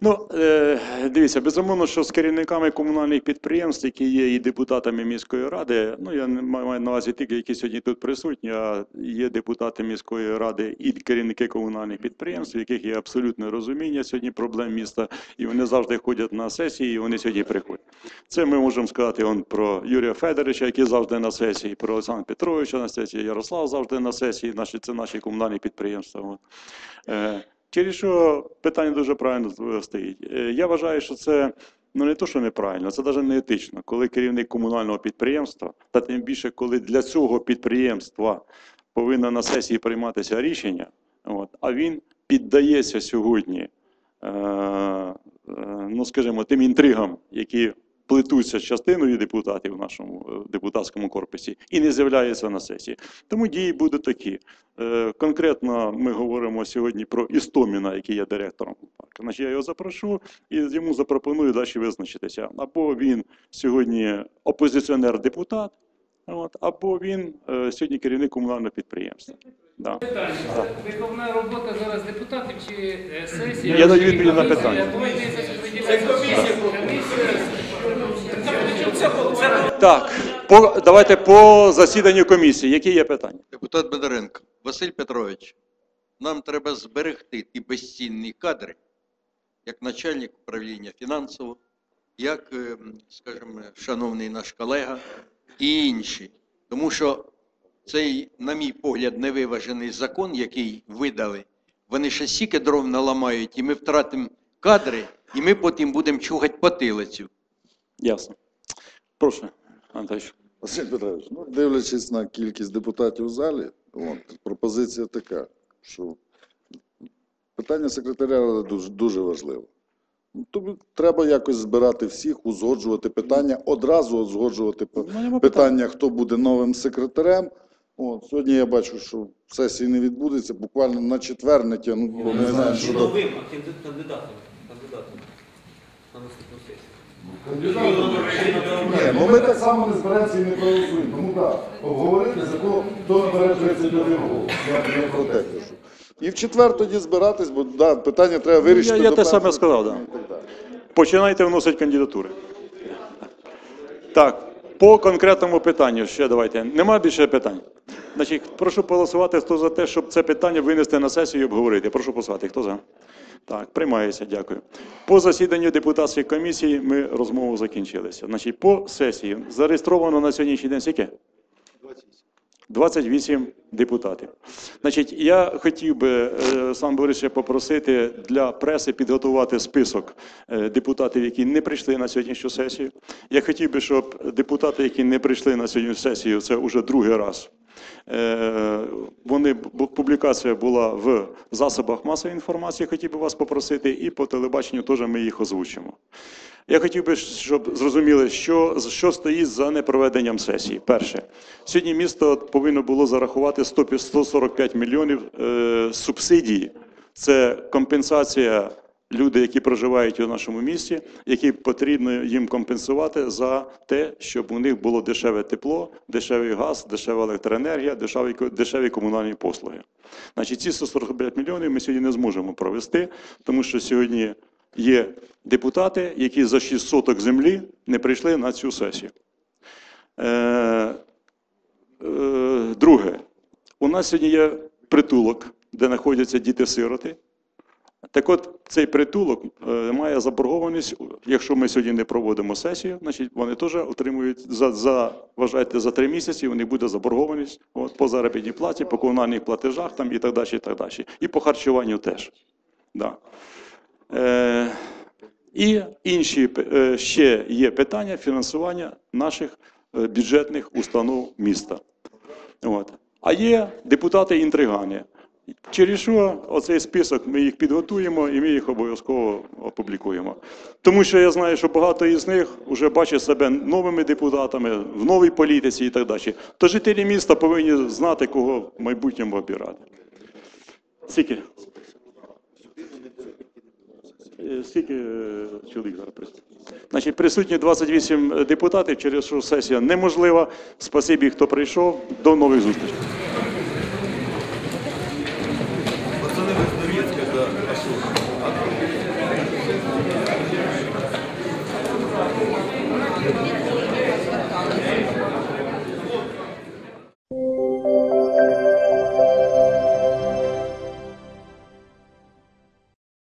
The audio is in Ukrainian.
Ну, е, дивіться, безумовно, що з керівниками комунальних підприємств, які є і депутатами міської ради, ну я не маю на увазі тільки, які сьогодні тут присутні, а є депутати міської ради і керівники комунальних підприємств, у яких є абсолютне розуміння сьогодні проблем міста, і вони завжди ходять на сесії, і вони сьогодні приходять. Це ми можемо сказати он, про Юрія Федоровича, який завжди на сесії, про Олександра Петровича на сесії, Ярослав завжди на сесії, наші, це наші комунальні підприємства. Через що питання дуже правильно е, стоїть. Е, Я вважаю, що це ну не то, що неправильно, це навіть не етично, коли керівник комунального підприємства, та тим більше, коли для цього підприємства повинно на сесії прийматися рішення, от, а він піддається сьогодні, е, е, ну скажімо, тим інтригам, які плетуться з частиною депутатів в нашому е, депутатському корпусі, і не з'являється на сесії. Тому дії будуть такі. Е, Конкретно ми говоримо сьогодні про Істоміна, який є директором парку. Значить, я його запрошу і йому запропоную далі визначитися. Або він сьогодні опозиціонер-депутат, або він е, сьогодні керівник комунального підприємства. Да. Питання. Виховна робота зараз депутатів чи е, сесія? Я даю відповідь на комісія? питання. Це комісія. Так, по, давайте по засіданню комісії. Які є питання? Депутат Бондаренко, Василь Петрович, нам треба зберегти ті безцінні кадри, як начальник управління фінансово, як, е, скажімо, шановний наш колега і інші. Тому що цей, на мій погляд, невиважений закон, який видали, вони ще стільки дров наламають, і ми втратимо кадри, і ми потім будемо чухати потилицю. Ясно. Прошу, Василь Петрович, ну дивлячись на кількість депутатів у залі, от, пропозиція така, що питання секретаря ради дуже, дуже важливе. Тобі треба якось збирати всіх, узгоджувати питання, одразу узгоджувати питання, хто буде новим секретарем. От, сьогодні я бачу, що сесії не відбудеться, буквально на четвер не тягнуть, бо не знаю, що новим а кандид- кандидатом. Кандидатом на наступну сесію. Ні, ну ми так само не зберемося і не проголосуємо. Тому так, обговорити за кого, хто набере 31 голос. Я не про те кажу. І в четвер тоді збиратись, бо да, питання треба вирішити. Ну, я до те саме першого сказав, да. квітня і так далі. Починайте вносити кандидатури. Так, по конкретному питанню ще давайте. Нема більше питань? Значить, прошу голосувати, хто за те, щоб це питання винести на сесію і обговорити. Прошу голосувати. Хто за? Так, приймається, дякую. По засіданню депутатської комісії ми розмову закінчилися. Значить, по сесії зареєстровано на сьогоднішній день скільки? 28 депутатів. Значить, я хотів би, е, сам Борисе, попросити для преси підготувати список е, депутатів, які не прийшли на сьогоднішню сесію. Я хотів би, щоб депутати, які не прийшли на сьогоднішню сесію, це вже другий раз. Е, Вони публікація була в засобах масової інформації. Хотів би вас попросити, і по телебаченню теж ми їх озвучимо. Я хотів би, щоб зрозуміли, що, що стоїть за непроведенням сесії. Перше, сьогодні місто повинно було зарахувати 100 145 мільйонів е, субсидії. Це компенсація люди, які проживають у нашому місті, які потрібно їм компенсувати за те, щоб у них було дешеве тепло, дешевий газ, дешева електроенергія, дешеві, дешеві комунальні послуги. Значить, ці 145 мільйонів ми сьогодні не зможемо провести, тому що сьогодні є депутати, які за 6 соток землі не прийшли на цю сесію. Е, е, друге, у нас сьогодні є притулок, де знаходяться діти-сироти. Так от цей притулок е, має заборгованість, якщо ми сьогодні не проводимо сесію, значить вони теж отримують за, за вважайте, за три місяці них буде заборгованість от, по заробітній платі, по комунальних платежах там, і так далі, і так далі. І по харчуванню теж. Да. Е, і інші е, ще є питання фінансування наших е, бюджетних установ міста. От. А є депутати-інтригани. Через що оцей список ми їх підготуємо і ми їх обов'язково опублікуємо. Тому що я знаю, що багато із них вже бачать себе новими депутатами в новій політиці і так далі. То жителі міста повинні знати, кого в майбутньому обирати. Скільки? Е, Скільки е, чоловік зараз присутні? Значить, присутні 28 депутатів, через що сесія неможлива. Спасибі, хто прийшов. До нових зустрічей.